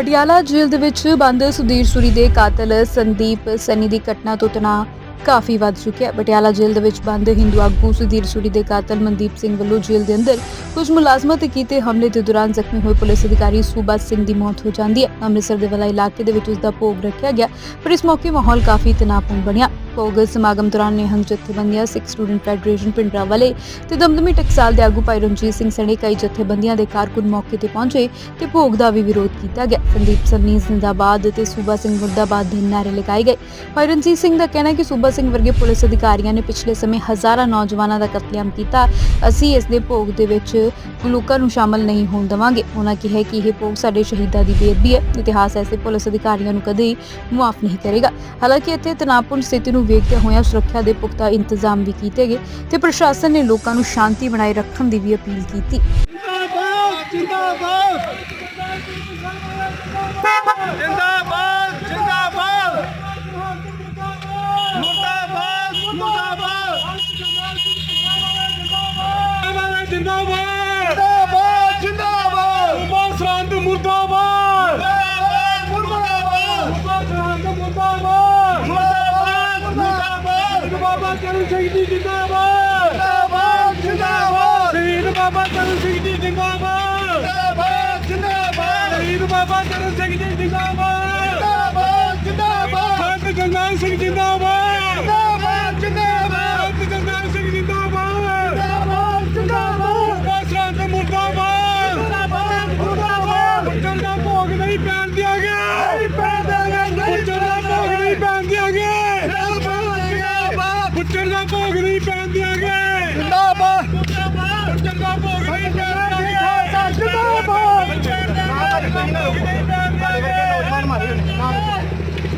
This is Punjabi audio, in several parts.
ਪਟਿਆਲਾ ਜੇਲ੍ਹ ਦੇ ਵਿੱਚ ਬੰਦ ਸੁਧੀਰ ਸੂਰੀ ਦੇ ਕਾਤਲ ਸੰਦੀਪ ਸਨੀ ਦੀ ਘਟਨਾ ਤੋਂ ਤਣਾਅ ਕਾਫੀ ਵੱਧ ਚੁੱਕਿਆ ਪਟਿਆਲਾ ਜੇਲ੍ਹ ਦੇ ਵਿੱਚ ਬੰਦ ਹਿੰਦੂ ਆਗੂ ਸੁਧੀਰ ਸੂਰੀ ਦੇ ਕਾਤਲ ਮਨਦੀਪ ਸਿੰਘ ਵੱਲੋਂ ਜੇਲ੍ਹ ਦੇ ਅੰਦਰ ਕੁਝ ਮੁਲਾਜ਼ਮਾਂ ਤੇ ਕੀਤੇ ਹਮਲੇ ਦੇ ਦੌਰਾਨ ਜ਼ਖਮੀ ਹੋਏ ਪੁਲਿਸ ਅਧਿਕਾਰੀ ਸੂਬਾ ਸਿੰਘ ਦੀ ਮੌਤ ਹੋ ਜਾਂਦੀ ਹੈ। ਅੰਮ੍ਰਿਤਸਰ ਦੇ ਵਾਲਾ ਇਲਾਕੇ ਦੇ ਵਿੱਚ ਉਸ ਦਾ ਭੋਗ ਰੱਖਿਆ ਗਿਆ ਪਰ ਇਸ ਮੌਕੇ ਮਾਹੌਲ ਕਾਫੀ ਤਣਾਅਪੂਰਨ ਬਣਿਆ। ਭੋਗ ਸਮਾਗਮ ਦੌਰਾਨ ਨਿਹੰਗ ਜਥੇਬੰਦੀਆਂ, ਸਿੱਖ ਸਟੂਡੈਂਟ ਫੈਡਰੇਸ਼ਨ ਪਿੰਡਰਾ ਵਾਲੇ ਤੇ ਦਮਦਮੀ ਟਕਸਾਲ ਦੇ ਆਗੂ ਭਾਈ ਰਣਜੀਤ ਸਿੰਘ ਸਣੇ ਕਈ ਜਥੇਬੰਦੀਆਂ ਦੇ ਕਾਰਕੁਨ ਮੌਕੇ ਤੇ ਪਹੁੰਚੇ ਤੇ ਭੋਗ ਦਾ ਵੀ ਵਿਰੋਧ ਕੀਤਾ ਗਿਆ। ਸੰਦੀਪ ਸੰਨੀ ਜ਼ਿੰਦਾਬਾਦ ਤੇ ਸੂਬਾ ਸਿੰਘ ਮੁਰਦਾਬਾਦ ਦੇ ਨਾਰੇ ਲਗਾਏ ਗਏ। ਭਾਈ ਰਣਜੀਤ ਸਿੰਘ ਦਾ ਕਹਿਣਾ ਕਿ ਸੂਬਾ ਸਿੰਘ ਵਰਗੇ ਪੁਲਿਸ ਅਧਿਕਾਰੀਆਂ ਨੇ ਪਿਛਲੇ ਸਮੇਂ ਹਜ਼ਾਰਾਂ ਨੌਜਵਾਨਾਂ ਦਾ ਕਤਲੇਆਮ ਕੀਤਾ। ਅਸੀਂ ਇਸ ਦੇ ਭੋਗ ਦੇ ਵਿੱਚ ਲੋਕਾਂ ਨੂੰ ਸ਼ਾਮਲ ਨਹੀਂ ਹੋਣ ਦੇਵਾਂਗੇ। ਉਹਨਾਂ ਕਿਹਾ ਕਿ ਇਹ ਭੋਗ ਸਾਡੇ ਸ਼ਹੀਦਾਂ ਦੀ ਬੇਅਦਬੀ ਹੈ। ਇਤਿਹਾਸ ਐਸੇ ਪੁਲਿਸ ਅਧਿਕਾਰੀਆਂ ਨੂੰ ਕਦੇ ਮੁਆਫ ਨਹੀਂ ਕਰੇਗਾ। ਹਾਲਾਂਕਿ ਇੱਥੇ ਤਣਾਅਪੂਰਨ ਸਥਿਤੀ ਨੂੰ ਵੇਖਦੇ ਹੋਇਆਂ ਸੁਰੱਖਿਆ ਦੇ ਪੁਖਤਾ ਇੰਤਜ਼ਾਮ ਵੀ ਕੀਤੇ ਗਏ ਤੇ ਪ੍ਰਸ਼ਾਸਨ ਨੇ ਲੋਕਾਂ ਨੂੰ ਸ਼ਾਂਤੀ ਬਣਾਏ ਰੱਖਣ ਦੀ ਵੀ ਅਪੀਲ ਕੀਤੀ। ਜਿੰਦਾਬਾਦ। ਜਿੰਦਾਬਾਦ। ਜਰਨੈਲ ਸਿੰਘ ਜਿੰਦਾਬਾਦ। ਜਿੰਦਾਬਾਦ ਜਿੰਦਾਬਾਦ। ਸੰਤ ਜਰਨੈਲ ਸਿੰਘ ਜਿੰਦਾਬਾਦ। ਜਿੰਦਾਬਾਦ ਜਿੰਦਾਬਾਦ। ਬਾਸਰਾਂ ਤੇ ਮੁਰਦਾਬਾਦ। ਜਿੰਦਾਬਾਦ ਮੁਰਦਾਬਾਦ। ਪੁੱਛਣ ਦਾ ਭੋਗ ਨਹੀਂ ਪੈਣ ਦਿਆਂਗੇ ਨਹੀਂ ਪੈਣ ਦਿਆਂਗੇ ਪੁੱਛਣ ਦਾ ਭੋਗ ਨਹੀਂ ਪੈਣ ਦਿਆਂਗੇ ਜਿੰਦਾਬਾਦ ਪੁੱਛਣ ਦਾ ਭੋਗ ਨਹੀਂ ਪੈਣ ਦਿਆਂਗੇ ਜਿੰਦਾਬਾਦ। ਪੁੱਛਣ ਦਾ ਭੋਗ ਨਹੀਂ ਪੈਣ ਦਿਆਂਗੇ ਜਿੰਦਾਬਾਦ।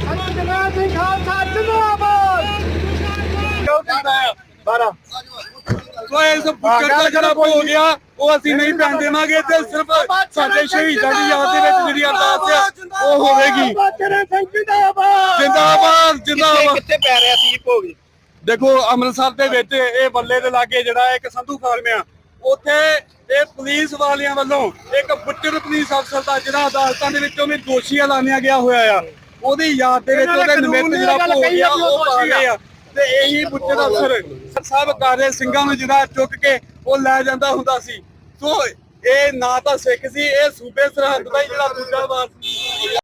ਜਨਾਬ ਸਿੰਘ ਖਾਲਸਾ ਜਿੰਦਾਬਾਦ ਸੋ ਇਸ ਪੁੱਤਰ ਦਾ ਜਿਹੜਾ ਹੋ ਗਿਆ ਉਹ ਅਸੀਂ ਨਹੀਂ ਪੈਣ ਦੇਵਾਂਗੇ ਤੇ ਸਿਰਫ ਸਾਡੇ ਸ਼ਹੀਦਾਂ ਦੀ ਯਾਦ ਦੇ ਵਿੱਚ ਜਿਹੜੀ ਅਰਦਾਸ ਹੈ ਉਹ ਹੋਵੇਗੀ ਜਿੰਦਾਬਾਦ ਜਿੰਦਾਬਾਦ ਕਿੱਥੇ ਪੈ ਰਿਹਾ ਸੀ ਭੋਗ ਦੇਖੋ, ਅੰਮ੍ਰਿਤਸਰ ਦੇ ਵਿੱਚ ਇਹ ਬੱਲੇ ਦੇ ਲਾਗੇ ਜਿਹੜਾ ਇੱਕ ਸੰਧੂ ਫਾਰਮ ਉੱਥੇ ਇਹ ਪੁਲਿਸ ਵਾਲਿਆਂ ਵੱਲੋਂ ਇੱਕ ਬੁੱਟਰ ਪੁਲਿਸ ਅਫਸਰ ਦਾ ਜਿਹੜਾ ਅਦਾਲਤਾਂ ਦੇ ਵਿੱਚ ਵੀ ਦੋਸ਼ੀ ਐਲਾਨਿਆ ਗਿਆ ਹੋਇਆ ਆ। ਉਹਦੀ ਯਾਦ ਦੇ ਵਿੱਚ ਉਹਦੇ ਨਿਮਿਤ ਜਿਹੜਾ ਹੋ ਗਿਆ ਉਹ ਪਾ ਆ। ਤੇ ਇਹੀ ਬੁੱਟਰ ਅਫਸਰ ਸਾਹਿਬ ਕਾਰੇ ਸਿੰਘਾਂ ਨੂੰ ਜਿਹੜਾ ਚੁੱਕ ਕੇ ਉਹ ਲੈ ਜਾਂਦਾ ਹੁੰਦਾ ਸੀ। ਸੋ ਇਹ ਨਾ ਤਾਂ ਸਿੱਖ ਸੀ ਇਹ ਸੂਬੇ ਸਰਹੰਦ ਦਾ ਹੀ ਜਿਹੜਾ ਦੂਜਾ ਵਾਰ ਸੀ।